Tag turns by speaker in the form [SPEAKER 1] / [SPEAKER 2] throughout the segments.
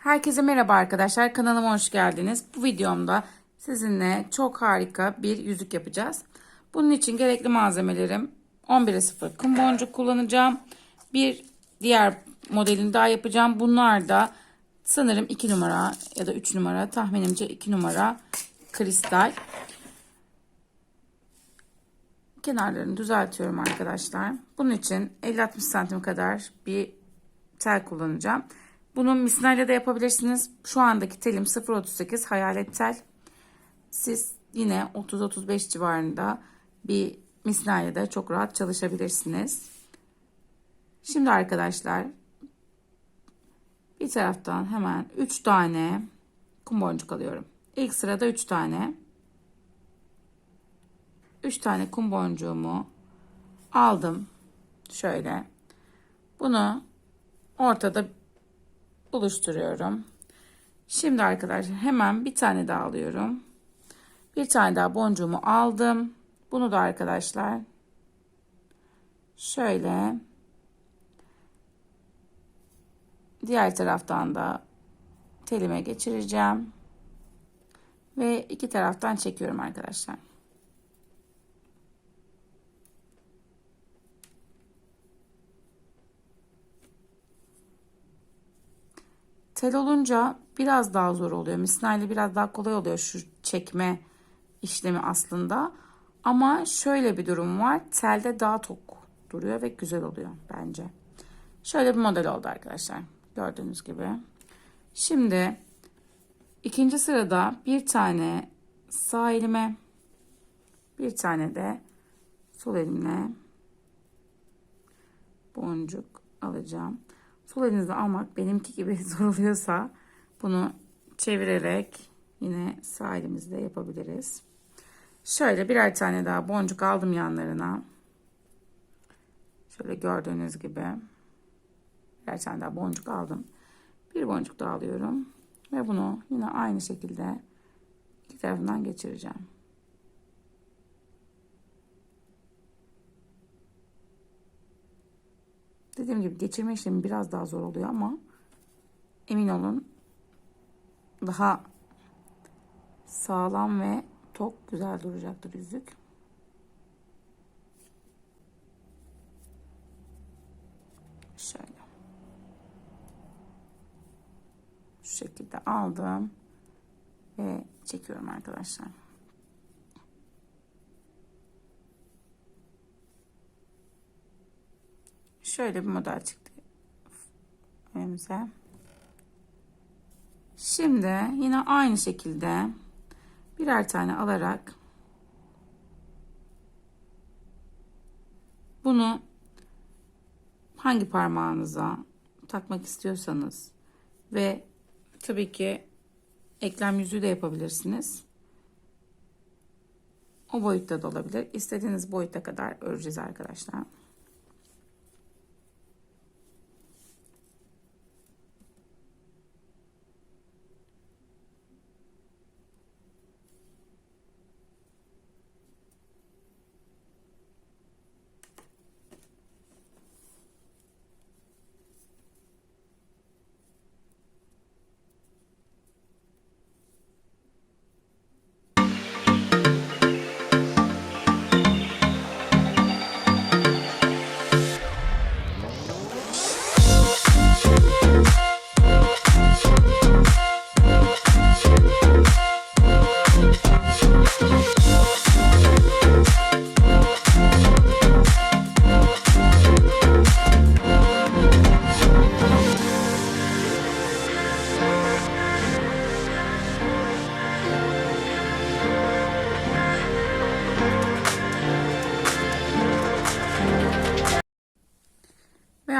[SPEAKER 1] Herkese merhaba arkadaşlar. Kanalıma hoş geldiniz. Bu videomda sizinle çok harika bir yüzük yapacağız. Bunun için gerekli malzemelerim 11'e 0 kum boncuk kullanacağım. Bir diğer modelini daha yapacağım. Bunlar da sanırım 2 numara ya da 3 numara tahminimce 2 numara kristal. Kenarlarını düzeltiyorum arkadaşlar. Bunun için 50-60 santim kadar bir tel kullanacağım. Bunu misinalle de yapabilirsiniz. Şu andaki telim 0.38 hayalet tel. Siz yine 30-35 civarında bir misinalle de çok rahat çalışabilirsiniz. Şimdi arkadaşlar bir taraftan hemen 3 tane kum boncuk alıyorum. İlk sırada 3 tane. 3 tane kum boncuğumu aldım. Şöyle. Bunu ortada buluşturuyorum. Şimdi arkadaşlar hemen bir tane daha alıyorum. Bir tane daha boncuğumu aldım. Bunu da arkadaşlar şöyle diğer taraftan da telime geçireceğim. Ve iki taraftan çekiyorum arkadaşlar. Tel olunca biraz daha zor oluyor. Misinayle biraz daha kolay oluyor şu çekme işlemi aslında. Ama şöyle bir durum var. Telde daha tok duruyor ve güzel oluyor bence. Şöyle bir model oldu arkadaşlar. Gördüğünüz gibi. Şimdi ikinci sırada bir tane sağ elime bir tane de sol elimle boncuk alacağım. Sol elinizle almak benimki gibi zor oluyorsa bunu çevirerek yine sağ elimizle yapabiliriz. Şöyle birer tane daha boncuk aldım yanlarına. Şöyle gördüğünüz gibi birer tane daha boncuk aldım. Bir boncuk daha alıyorum ve bunu yine aynı şekilde iki tarafından geçireceğim. Dediğim gibi geçirme işlemi biraz daha zor oluyor ama emin olun daha sağlam ve tok güzel duracaktır yüzük. Şöyle. Şu şekilde aldım ve çekiyorum arkadaşlar. Şöyle bir model çıktı önümüze. Şimdi yine aynı şekilde birer tane alarak bunu hangi parmağınıza takmak istiyorsanız ve tabii ki eklem yüzüğü de yapabilirsiniz. O boyutta da olabilir. İstediğiniz boyuta kadar öreceğiz arkadaşlar.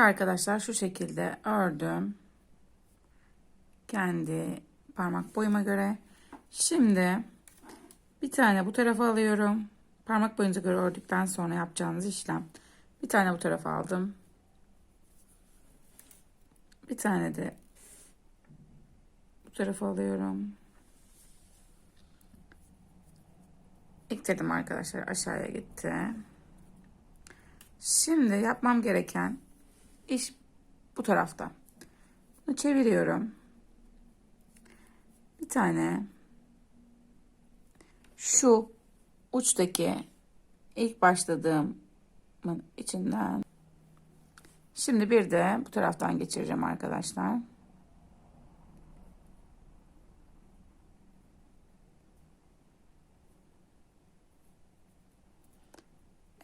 [SPEAKER 1] Arkadaşlar şu şekilde ördüm. Kendi parmak boyuma göre. Şimdi bir tane bu tarafa alıyorum. Parmak boyunuza göre ördükten sonra yapacağınız işlem. Bir tane bu tarafa aldım. Bir tane de bu tarafa alıyorum. Ekledim arkadaşlar aşağıya gitti. Şimdi yapmam gereken iş bu tarafta. Bunu çeviriyorum. tane şu uçtaki ilk başladığımın içinden şimdi bir de bu taraftan geçireceğim arkadaşlar.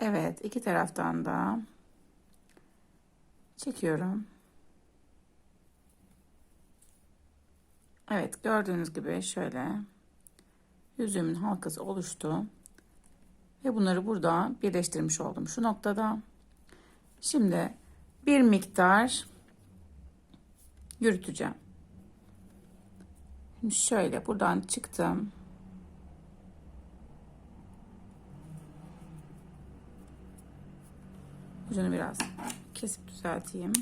[SPEAKER 1] Evet, iki taraftan da çekiyorum. Evet, gördüğünüz gibi şöyle yüzümün halkası oluştu. Ve bunları burada birleştirmiş oldum şu noktada. Şimdi bir miktar yürüteceğim. Şimdi şöyle buradan çıktım. Ucunu biraz kesip düzelteyim.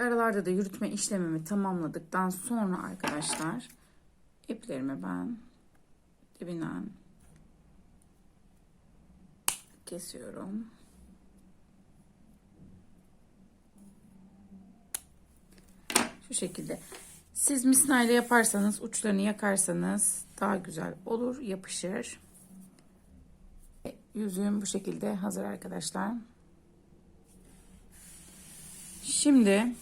[SPEAKER 1] Aralarda da yürütme işlemimi tamamladıktan sonra arkadaşlar iplerimi ben dibinden kesiyorum. Şu şekilde. Siz misina ile yaparsanız uçlarını yakarsanız daha güzel olur, yapışır. Yüzüğüm bu şekilde hazır arkadaşlar. Şimdi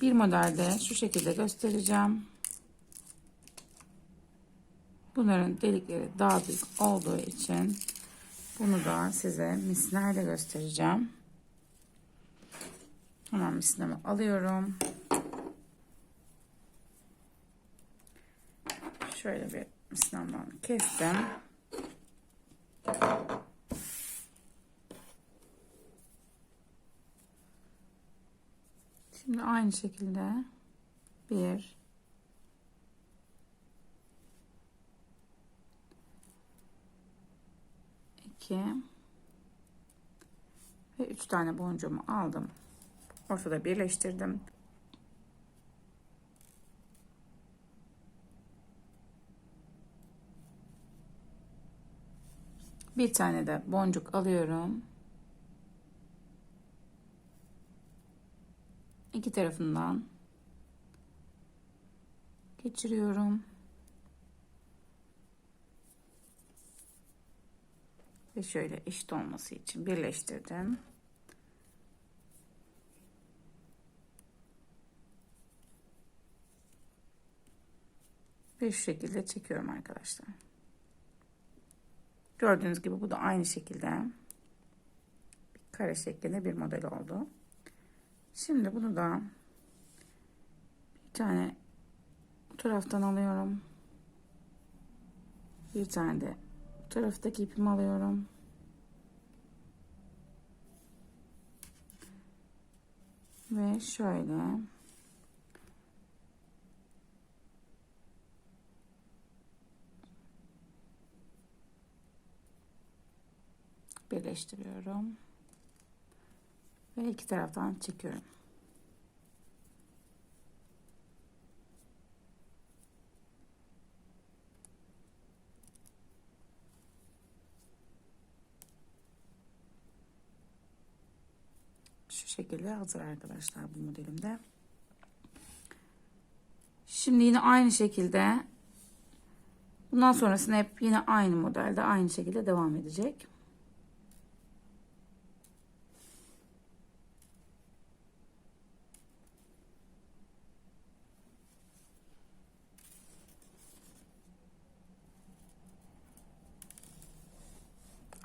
[SPEAKER 1] bir modelde şu şekilde göstereceğim. Bunların delikleri daha büyük olduğu için bunu da size misnerle göstereceğim. Hemen misnemi alıyorum. Şöyle bir misnemden kestim. Şimdi aynı şekilde bir iki ve üç tane boncuğumu aldım. Ortada birleştirdim. Bir tane de boncuk alıyorum. iki tarafından geçiriyorum. Ve şöyle eşit olması için birleştirdim. Ve şu şekilde çekiyorum arkadaşlar. Gördüğünüz gibi bu da aynı şekilde bir kare şeklinde bir model oldu. Şimdi bunu da bir tane bu taraftan alıyorum. Bir tane de taraftaki ipimi alıyorum. Ve şöyle birleştiriyorum ve iki taraftan çekiyorum. Şekilde hazır arkadaşlar bu modelimde. Şimdi yine aynı şekilde bundan sonrasında hep yine aynı modelde aynı şekilde devam edecek.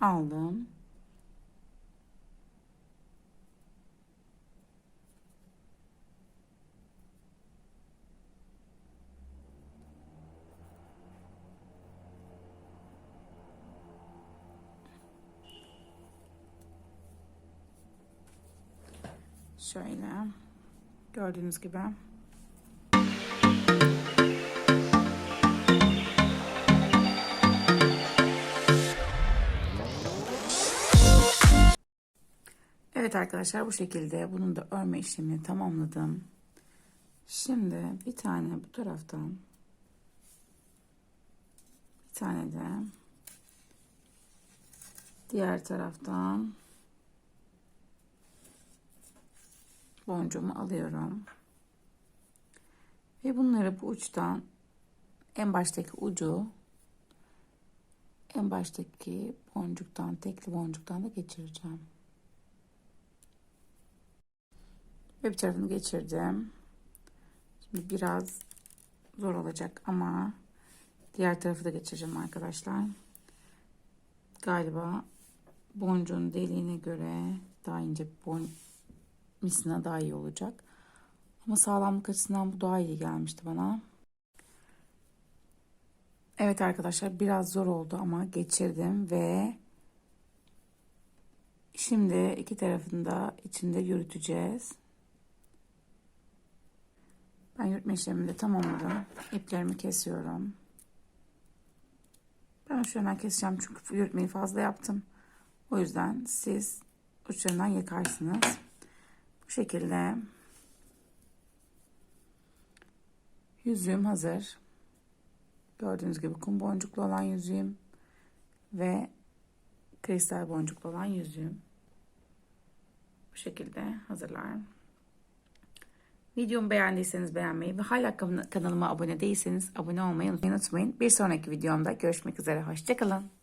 [SPEAKER 1] aldım. Şöyle gördüğünüz gibi Evet arkadaşlar bu şekilde bunun da örme işlemini tamamladım. Şimdi bir tane bu taraftan bir tane de diğer taraftan boncuğumu alıyorum. Ve bunları bu uçtan en baştaki ucu en baştaki boncuktan tekli boncuktan da geçireceğim. Ve bir tarafını geçirdim. Şimdi biraz zor olacak ama diğer tarafı da geçireceğim arkadaşlar. Galiba boncuğun deliğine göre daha ince bon misina daha iyi olacak. Ama sağlamlık açısından bu daha iyi gelmişti bana. Evet arkadaşlar biraz zor oldu ama geçirdim ve şimdi iki tarafını da içinde yürüteceğiz. Ben yürütme işlemini de tamamladım. İplerimi kesiyorum. Ben uçlarından keseceğim çünkü yürütmeyi fazla yaptım. O yüzden siz uçlarından yakarsınız. Bu şekilde yüzüğüm hazır. Gördüğünüz gibi kum boncuklu olan yüzüğüm ve kristal boncuklu olan yüzüğüm. Bu şekilde hazırlar. Videomu beğendiyseniz beğenmeyi ve hala kan- kanalıma abone değilseniz abone olmayı unutmayın. Bir sonraki videomda görüşmek üzere. Hoşçakalın.